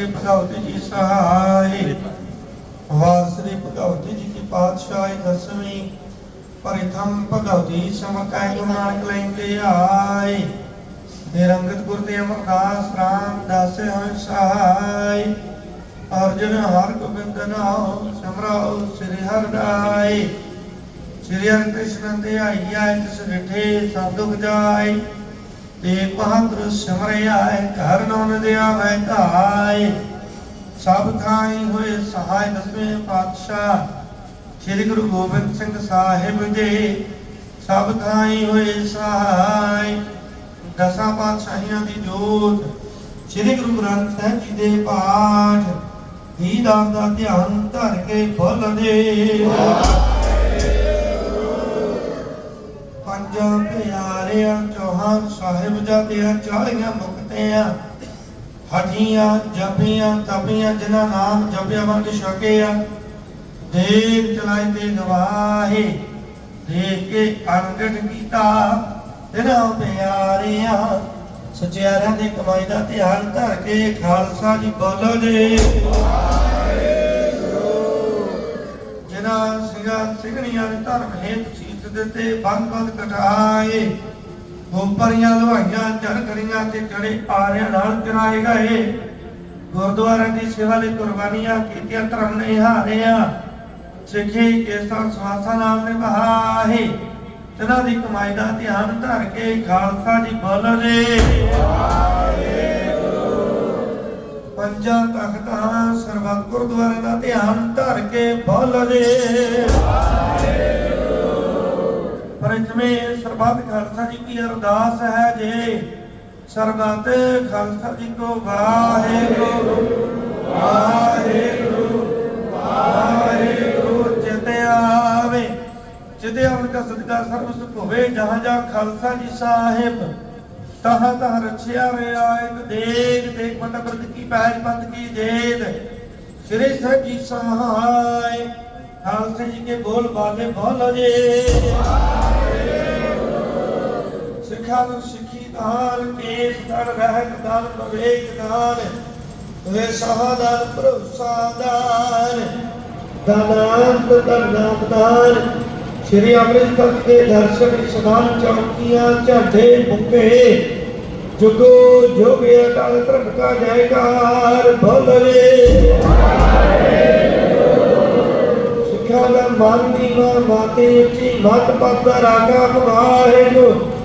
ਸ੍ਰੀ ਭਗਵਤੀ ਜੀ ਸਹਾਈ। ਵਾਰ ਭਗਵਤੀ ਜੀ ਕੀ ਪਾਤਸ਼ਾਹੀ ਦਸਵੀਂ। ਪਰਿਥਮ ਭਗਵਤੀ ਸਮਕਾਇ ਨਾਨਕ ਲੈਂਦੇ ਆਏ ਨਿਰੰਗਤ ਗੁਰ ਤੇ ਅਮਰਦਾਸ ਰਾਮ ਦਾਸ ਹੋਇ ਸਹਾਈ। ਅਰਜਨ ਹਰ ਗੋਬਿੰਦ ਨਾਮ ਸਮਰਾਉ ਸ੍ਰੀ ਹਰਿ ਸ੍ਰੀ ਹਰਿ ਕ੍ਰਿਸ਼ਨ ਤੇ ਆਈਆ ਜਿਸ ਰਿਠੇ ਸਾਧੁ ਜਾਏ ਤੇ ਬਹਾਦਰ ਸਿਮਰਿਆ ਘਰ ਨੌਨ ਦਿਆ ਵੈ ਸਭ ਥਾਈ ਹੋਏ ਸਹਾਇ ਦਸਵੇਂ ਪਾਤਸ਼ਾਹ, ਸ੍ਰੀ ਗੁਰੂ ਗੋਬਿੰਦ ਸਿੰਘ ਸਾਹਿਬ ਦੇ ਸਭ ਥਾਈ ਹੋਏ ਸਹਾਇ ਦਸਾਂ ਪਾਤਸ਼ਾਹੀਆਂ ਦੀ ਜੋਤ। ਸ੍ਰੀ ਗੁਰੂ ਗ੍ਰੰਥ ਸਾਹਿਬ ਜੀ ਦੇ ਪਾਠ। ਹੀ ਨਾਮ ਦਾ ਧਿਆਨ ਧਰ ਕੇ ਬੋਲਦੇ। ਪੰਜਾਂ ਪਿਆਰਿਆਂ ਚੌਹਾਂ ਸਾਹਿਬ ਜਾਤਿਆਂ ਮੁਕਤਿਆਂ ਹਠੀਆਂ ਜਪੀਆਂ ਤਪੀਆਂ ਜਿਨ੍ਹਾਂ ਨਾਮ ਜਪਿਆ ਵੰਡ ਛਕਿਆ, ਦੇਖ ਚਲਾਏ ਤੇ ਗਵਾਹੇ, ਦੇਖ ਕੇ ਅੰਗੜ ਕੀਤਾ ਤੇਰਾ ਪਿਆਰਿਆਂ, ਸਚਿਆਰਿਆਂ ਦੀ ਕਮਾਈ ਦਾ ਧਿਆਨ ਧਰ ਕੇ ਖਾਲਸਾ ਜੀ ਬੋਲੋ ਜੀ। ਜਿਨ੍ਹਾਂ ਸਿੰਘਾਂ ਸਿੰਘਣੀਆਂ ਨੇ ਧਰਮ ਹੇਤ ਸੀ ਦਿੱਤੇ, ਬੰਦ ਬੰਦ ਕਟਾਏ। ਗੋਪਰੀਆਂ ਲਵਾਈਆਂ ਜਰਕੜੀਆਂ ਤੇ ਚੜੇ ਆਰਿਆਂ ਨਾਲ ਚਰਾਏ ਗਏ। ਗੁਰਦੁਆਰਿਆਂ ਦੀ ਸੇਵਾ ਲਈ ਕੁਰਬਾਨੀਆਂ ਕੀਤੀਆਂ, ਧਰਮ ਨੇ ਹਾਰਿਆ। ਸਿੱਖੀ, ਕੇਸਾਂ, ਸਵਾਸਾਂ ਨਾਲ ਨਿਭਾਏ। ਜਿਨ੍ਹਾਂ ਦੀ ਕਮਾਈ ਦਾ ਧਿਆਨ ਧਰ ਕੇ ਖਾਲਸਾ ਜੀ ਬੋਲੋ ਜੀ ਪੰਜਾਂ ਤਖਤਾਂ ਸਰਬੱਤ ਗੁਰਦੁਆਰੇ ਦਾ ਧਿਆਨ ਧਰ ਕੇ ਬੋਲੋ ਜੀ ਪਰਜਮੇ ਸਰਬੱਤ ਖਾਲਸਾ ਜੀ ਕੀ ਅਰਦਾਸ ਹੈ ਜੀ। ਸਰਬੱਤ ਖਾਲਸਾ ਜੀ ਕੋ ਵਾਹਿਗੁਰੂ। ਵਾਹਿਗੁਰੂ ਵਾਹਿਗੁਰੂ ਚਿਤੇ ਆਵੇ। ਚਿਤੇ ਆਵਣ ਦਾ ਸਦਕਾ ਸਰਬ ਸੁਖ ਹੋਵੇ, ਜਹਾਂ ਜਹਾਂ ਖਾਲਸਾ ਜੀ ਸਾਹਿਬ। ਤਹਾਂ ਤਹਾਂ ਰਛਿਆ ਰਿਆ ਇੱਕ ਦੇਗ। ਦੇਗ ਬਰਦ ਕੀ ਪੈਜ ਪੰਥ ਕੀ ਜੇਦ। ਸ੍ਰੀ ਸਾਹਿਬ ਜੀ ਸਹਾਇ। ਖਾਲਸੇ ਜੀ ਕੇ ਬੋਲ ਬਾਲੇ ਬੋਲ ਜੇ। ਸਿੱਖਾਂ ਸਿੱਖੀ ਦਾਨ ਕੇਸ ਕਰ ਰਹਿਤ ਦਾਨ ਬਵੇਕ ਦਾਨ ਵੇ ਸਹਾਦਾਨ ਭਰੋਸਾ ਦਾਨ ਦਾਨਾਂਤ ਦਰਨਾਮ ਦਾਨ ਸ਼੍ਰੀ ਅੰਮ੍ਰਿਤਸਰ ਦੇ ਦਰਸ਼ਨ ਇਸ਼ਨਾਨ ਚੌਕੀਆਂ, ਝਾਡੇ ਮੁੱਕੇ। ਜੁਗੋ ਜੋਗੇ ਅਟਲ ਧਰਮ ਕਾ ਜੈਕਾਰ ਬੋਲੇ ਸਿੱਖਾਂ ਦਾ ਮਨ ਦੀਵਾ ਮਾਤੇ ਉੱਚੀ ਮਤ ਪਤ ਰਾਗਾ ਵਾਹਿਗੁਰੂ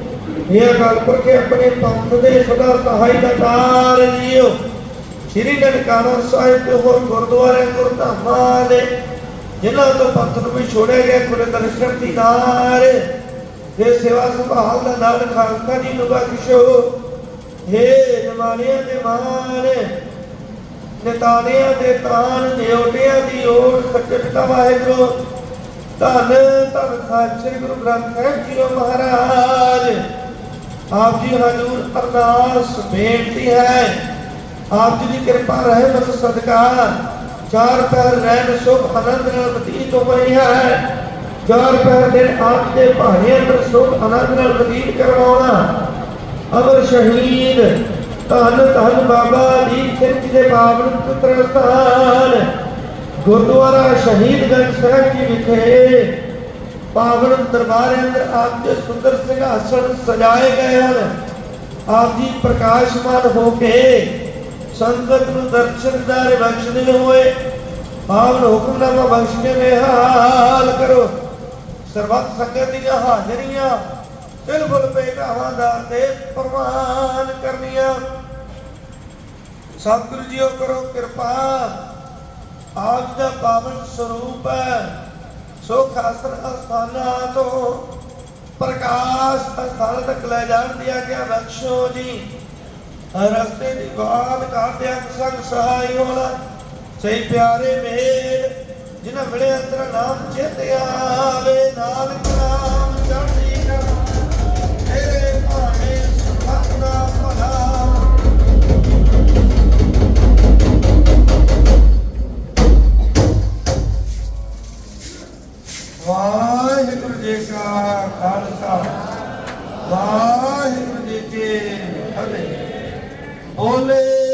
ਇਹ ਗੱਲ ਕਰਕੇ ਆਪਣੇ ਪੰਥ ਦੇ ਸਦਾ ਸਹਾਈ ਦਾ ਜੀਓ। ਸ੍ਰੀ ਨਨਕਾਣਾ ਸਾਹਿਬ ਦੇ ਹੋਰ ਗੁਰਦੁਆਰੇ ਗੁਰਧਾਮਾਂ ਦੇ, ਜਿਨ੍ਹਾਂ ਤੋਂ ਪੰਥ ਨੂੰ ਵੀ ਛੋੜਿਆ ਗਿਆ ਖੁਦ ਦਰਸ਼ਨ ਦੀਦਾਰ ਇਹ ਸੇਵਾ ਸੰਭਾਲ ਦਾ ਨਾਲ ਖਾਲਸਾ ਜੀ ਨੂੰ ਬਖਸ਼ੋ। ਹੇ ਜਮਾਨਿਆਂ ਦੇ ਮਾਨ ਨਿਤਾਨਿਆਂ ਦੇ ਤਾਨ ਨਿਉਟਿਆਂ ਦੀ ਓਟ ਸੱਚਤਾ ਵਾਹਿਗੁਰੂ। ਧੰਨ ਧੰਨ ਸਾਹਿਬ ਸ੍ਰੀ ਗੁਰੂ ਗ੍ਰੰਥ ਸਾਹਿਬ ਜੀ ਮਹਾਰਾਜ। ਆਪ ਜੀ ਹਜ਼ੂਰ ਅਰਦਾਸ ਬੇਨਤੀ ਹੈ। ਆਪ ਜੀ ਦੀ ਕਿਰਪਾ ਰਹਿਮਤ ਸਦਕਾ। ਚਾਰ ਪੈਰ ਰਹਿਣ ਸੁਖ ਆਨੰਦ ਨਾਲ ਬਤੀਤ ਹੋ ਹੈ। ਚਾਰ ਪੈਰ ਦੇ ਆਪ ਦੇ ਭਾਣੇ ਅੰਦਰ ਸੁਖ ਆਨੰਦ ਨਾਲ ਬਤੀਤ ਕਰਵਾਉਣਾ। ਅਮਰ ਸ਼ਹੀਦ, ਧੰਨ ਧੰਨ ਬਾਬਾ ਦੀਪ ਸਿੰਘ ਜੀ ਦੇ ਪਾਵਨ ਪੁੱਤਰ ਸਥਾਨ। ਗੁਰਦੁਆਰਾ ਸ਼ਹੀਦਗੰਜ ਸਾਹਿਬ ਜੀ ਵਿਖੇ ਪਾਵਨ ਦਰਬਾਰ ਅੰਦਰ ਆਪ ਦੇ ਸੁੰਦਰ ਸਿੰਘਾਸਣ ਸਜਾਏ ਗਏ ਹਨ। ਆਪ ਜੀ ਪ੍ਰਕਾਸ਼ਮਾਨ ਹੋ ਕੇ ਸੰਗਤ ਨੂੰ ਦਰਸ਼ਨ ਦਾਰੇ ਬਖਸ਼ਦੇ ਹੋਏ। ਪਾਵਨ ਹੁਕਮਨਾਮਾ ਬਖਸ਼ ਕੇ ਨਿਹਾਲ ਕਰੋ। ਸਰਬੱਤ ਸੰਗਤ ਦੀਆਂ ਹਾਜ਼ਰੀਆਂ ਬਿਲਕੁਲ ਬੇਗਾਹਾਂ ਦਾ ਤੇ ਪ੍ਰਵਾਨ ਕਰਨੀਆਂ। ਸਤਿਗੁਰੂ ਜੀਓ ਕਰੋ ਕਿਰਪਾ। ਆਪ ਦਾ ਪਾਵਨ ਸਰੂਪ ਹੈ। ਸੋ ਖਾਸਰ ਅਸਥਾਨਾਂ ਤੋਂ ਪ੍ਰਕਾਸ਼ ਅਸਥਾਨ ਤੱਕ ਲੈ ਜਾਣ ਦਿਆ ਗਿਆ ਬਖਸ਼ੋ ਜੀ। ਰਸਤੇ ਦੀ ਬਾਤ ਕਰਦਿਆਂ ਸੰਗ ਸਹਾਈ ਹੋਣਾ ਸਹੀ ਪਿਆਰੇ ਮੇਲ, ਜਿਨ੍ਹਾਂ ਮਿਲੇ ਅੰਦਰ ਨਾਮ ਚੇਤੇ ਵਾਹਿਗੁਰੂ ਜੀ ਕੀ ਫਤਿਹ ਬੋਲੇ